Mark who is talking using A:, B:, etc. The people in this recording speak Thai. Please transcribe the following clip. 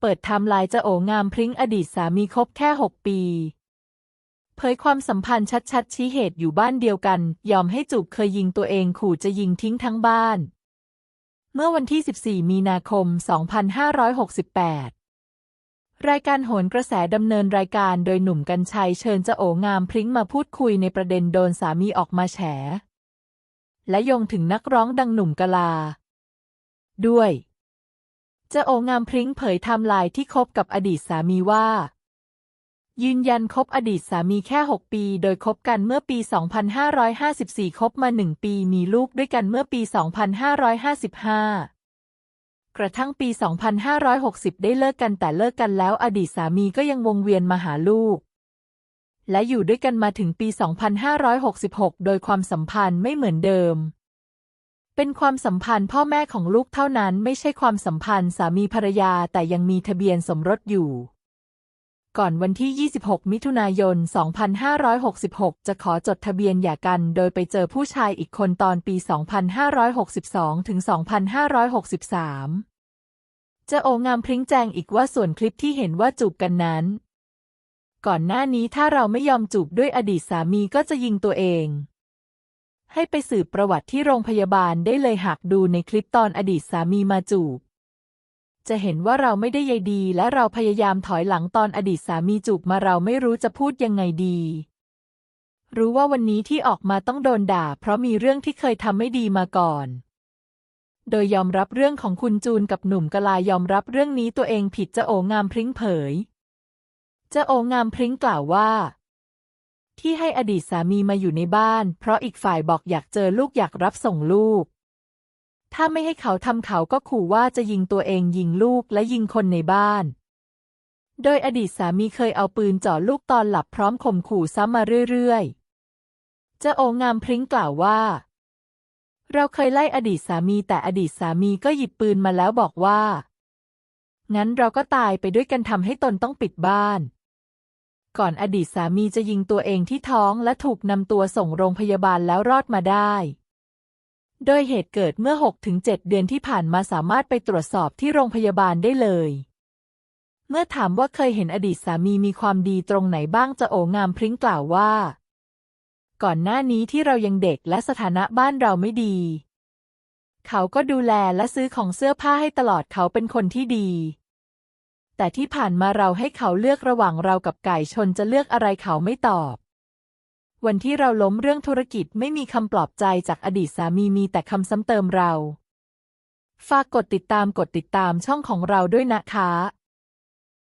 A: เปิดไทม์ไลน์จะโองามพริ้งอดีตสามีคบแค่ 6 ปี เผยความสัมพันธ์ชัดๆ ชี้เหตุอยู่บ้านเดียวกัน ยอมให้จูบเคยยิงตัวเองขู่จะยิงทิ้งทั้งบ้าน เมื่อวันที่ 14 มีนาคม 2568 รายการโหนกระแสดำเนินรายการโดยหนุ่มกัญชัยเชิญจะโองามพริ้งมาพูดคุยในประเด็นโดนสามีออกมาแฉ และโยงถึงนักร้องดังหนุ่มกะลา ด้วย จะโองามพริ้งเผยไทม์ไลน์ที่คบกับอดีตสามีว่า ยืนยันคบอดีตสามีแค่ 6 ปี โดยคบกันเมื่อปี 2554 คบมา 1 ปีมีลูกด้วยกันเมื่อปี 2555 กระทั่งปี 2560 ได้เลิกกันแต่เลิกกันแล้วอดีตสามีก็ยังวงเวียนมาหาลูก และอยู่ด้วยกันมาถึงปี 2566 โดยความสัมพันธ์ไม่เหมือนเดิม เป็นความสัมพันธ์พ่อแม่ของลูกเท่านั้นไม่ใช่ความสัมพันธ์สามีภรรยาแต่ยังมีทะเบียนสมรสอยู่ ก่อนวันที่ 26 มิถุนายน 2566 จะขอจดทะเบียนหย่ากันโดยไปเจอผู้ชายอีกคนตอนปี 2562 ถึง 2563 จะโองามพริ้งแจงอีกว่าส่วนคลิปที่เห็นว่าจูบกันนั้น ก่อนหน้านี้ถ้าเราไม่ยอมจูบด้วยอดีตสามีก็จะยิงตัวเอง ให้ไปสืบประวัติที่โรงพยาบาลได้เลยหากดูในคลิปตอนอดีตสามีมาจูบ จะเห็นว่าเราไม่ได้ใยดีและเราพยายามถอยหลังตอนอดีตสามีจูบมาเราไม่รู้จะพูดยังไงดี รู้ว่าวันนี้ที่ออกมาต้องโดนด่า เพราะมีเรื่องที่เคยทำไม่ดีมาก่อน โดยยอมรับเรื่องของคุณจูนกับหนุ่มกลายอมรับเรื่องนี้ตัวเองผิดจะโองามพริ้งเผยจะโองามพริ้งกล่าวว่า ที่ให้อดีตสามีมาอยู่ในบ้าน เพราะอีกฝ่ายบอกอยากเจอลูกอยากรับส่งลูก ถ้าไม่ให้เขาทำเขาก็ขู่ว่าจะยิงตัวเองยิงลูกและยิงคนในบ้าน โดยอดีตสามีเคยเอาปืนจ่อลูกตอนหลับพร้อมข่มขู่ซ้ำมาเรื่อยๆ จะโองามพริ้งกล่าวว่า เราเคยไล่อดีตสามีแต่อดีตสามีก็หยิบปืนมาแล้วบอกว่า งั้นเราก็ตายไปด้วยกันทำให้ตนต้องปิดบ้าน ก่อนอดีตสามีจะยิงตัวเองที่ท้องและถูกนำตัวส่งโรงพยาบาลแล้วรอดมาได้ โดยเหตุเกิดเมื่อ 6-7 เดือนที่ผ่านมาสามารถไปตรวจสอบที่โรงพยาบาลได้เลย เมื่อถามว่าเคยเห็นอดีตสามีมีความดีตรงไหนบ้างจะโองามพริ้งกล่าวว่า ก่อนหน้านี้ที่เรายังเด็กและสถานะบ้านเราไม่ดี เขาก็ดูแลและซื้อของเสื้อผ้าให้ตลอดเขาเป็นคนที่ดี แต่ที่ผ่านมาเราให้เขาเลือกระหว่างเรากับไก่ชนจะเลือกอะไรเขาไม่ตอบ วันที่เราล้มเรื่องธุรกิจไม่มีคำปลอบใจจากอดีตสามีมีแต่คำซ้ำเติมเรา ฝากกดติดตามกดติดตามช่องของเราด้วยนะคะ